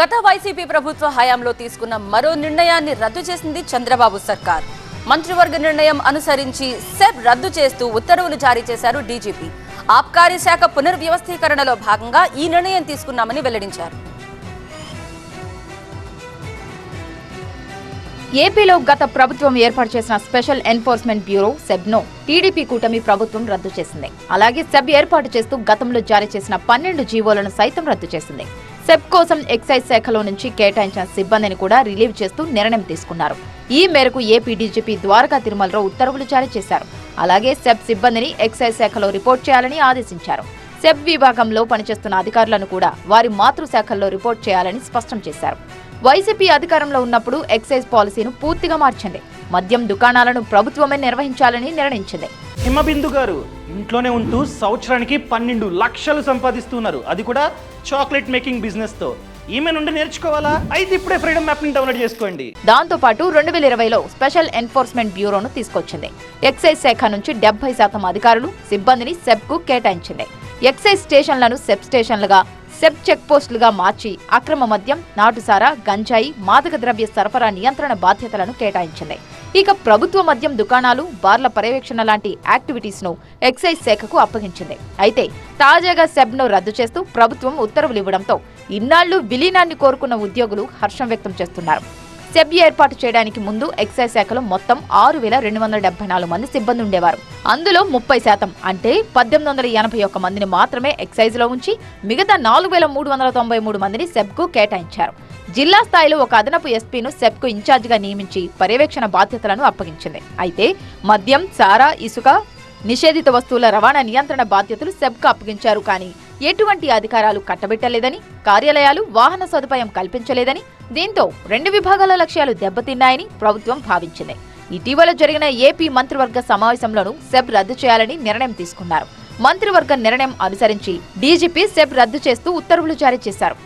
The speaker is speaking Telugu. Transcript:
గత వైసీపీ ప్రభుత్వ హయాంలో తీసుకున్న మరో నిర్ణయాన్ని రద్దు చేసింది చంద్రబాబు సర్కార్. మంత్రివర్గ నిర్ణయం అనుసరించి సెబ్ రద్దు చేస్తూ ఉత్తర్వులు జారీ చేశారు డీజీపీ. ఆబ్కారీ శాఖ పునర్వ్యవస్థీకరణలో భాగంగా ఈ నిర్ణయం తీసుకున్నామని వెల్లడించారు. ఏపీలో గత ప్రభుత్వం ఏర్పాటు చేసిన స్పెషల్ ఎన్ఫోర్స్మెంట్ బ్యూరో సెబ్ను టీడీపీ కూటమి ప్రభుత్వం రద్దు చేసింది. అలాగే సెబ్ ఏర్పాటు చేస్తూ గతంలో జారీ చేసిన పన్నెండు జీవోలను సైతం రద్దు చేసింది. సెబ్ కోసం ఎక్సైజ్ శాఖలో నుంచి కేటాయించిన సిబ్బందిని కూడా రిలీవ్ చేస్తూ నిర్ణయం తీసుకున్నారు. ఈ మేరకు ఏపీ డీజీపీ ద్వారకా తిరుమలరావు ఉత్తర్వులు జారీ చేశారు. అలాగే సెబ్ సిబ్బందిని ఎక్సైజ్ శాఖలో రిపోర్ట్ చేయాలని ఆదేశించారు. సెబ్ విభాగంలో పనిచేస్తున్న అధికారులను కూడా వారి మాతృశాఖల్లో రిపోర్ట్ చేయాలని స్పష్టం చేశారు. వైసీపీ అధికారంలో ఉన్నప్పుడు ఎక్సైజ్ పాలసీను పూర్తిగా మార్చింది మద్యం దుకాణాలను ప్రభుత్వమే నిర్వహించాలని నిర్ణయించింది. హిమబిందు గారు ఇంట్లోనే ఉంటూ సంవత్సరానికి పన్నెండు లక్షలు సంపాదిస్తున్నారు. అది కూడా చాక్లెట్ మేకింగ్ బిజినెస్తో ఈమె నుండి నేర్చుకోవాలా? అయితే ఇప్పుడే ఫ్రీడమ్ మ్యాప్ని డౌన్లోడ్ చేసుకోండి. దాంతో పాటు రెండు వేల ఇరవైలో స్పెషల్ ఎన్ఫోర్స్మెంట్ బ్యూరోను తీసుకొచ్చింది. ఎక్సైజ్ శాఖ నుంచి డెబ్బై శాతం అధికారులు సిబ్బందిని సెబ్కు కేటాయించింది. ఎక్సైజ్ స్టేషన్లను సెబ్ స్టేషన్లుగా సెబ్ చెక్పోస్టులుగా మార్చి అక్రమ మద్యం నాటుసారా గంజాయి మాదక ద్రవ్య సరఫరా నియంత్రణ బాధ్యతలను కేటాయించింది. ఇక ప్రభుత్వ మద్యం దుకాణాలు బార్ల పర్యవేక్షణ లాంటి యాక్టివిటీస్ను ఎక్సైజ్ శాఖకు అప్పగించింది. అయితే తాజాగా సెబ్ను రద్దు చేస్తూ ప్రభుత్వం ఉత్తర్వులు ఇవ్వడంతో ఇన్నాళ్ళు విలీనాన్ని కోరుకున్న ఉద్యోగులు హర్షం వ్యక్తం చేస్తున్నారు. సెబ్ ఏర్పాటు చేయడానికి ముందు ఎక్సైజ్ శాఖలో మొత్తం ఆరు వేల రెండు వందల డెబ్బై నాలుగు మంది సిబ్బంది ఉండేవారు. అందులో ముప్పై శాతం అంటే పద్దెనిమిది వందల ఎనభై ఒక్క మందిని మాత్రమే ఎక్సైజ్లో ఉంచి మిగతా నాలుగు వేల మూడు వందల తొంభై మూడు మందిని సెబ్కు కేటాయించారు. జిల్లా స్థాయిలో ఒక అదనపు ఎస్పీను సెబ్కు ఇన్ఛార్జిగా నియమించి పర్యవేక్షణ బాధ్యతలను అప్పగించింది. అయితే మద్యం సారా ఇసుక నిషేధిత వస్తువుల రవాణా నియంత్రణ బాధ్యతలు సెబ్కు అప్పగించారు కానీ ఎటువంటి అధికారాలు కట్టబెట్టలేదని కార్యాలయాలు వాహన సదుపాయం కల్పించలేదని దీంతో రెండు విభాగాల లక్ష్యాలు దెబ్బతిన్నాయని ప్రభుత్వం భావించింది. ఇటీవల జరిగిన ఏపీ మంత్రివర్గ సమావేశంలోనూ సెబ్ రద్దు చేయాలని నిర్ణయం తీసుకున్నారు. మంత్రివర్గ నిర్ణయం అనుసరించి డీజీపీ సెబ్ రద్దు చేస్తూ ఉత్తర్వులు జారీ చేశారు.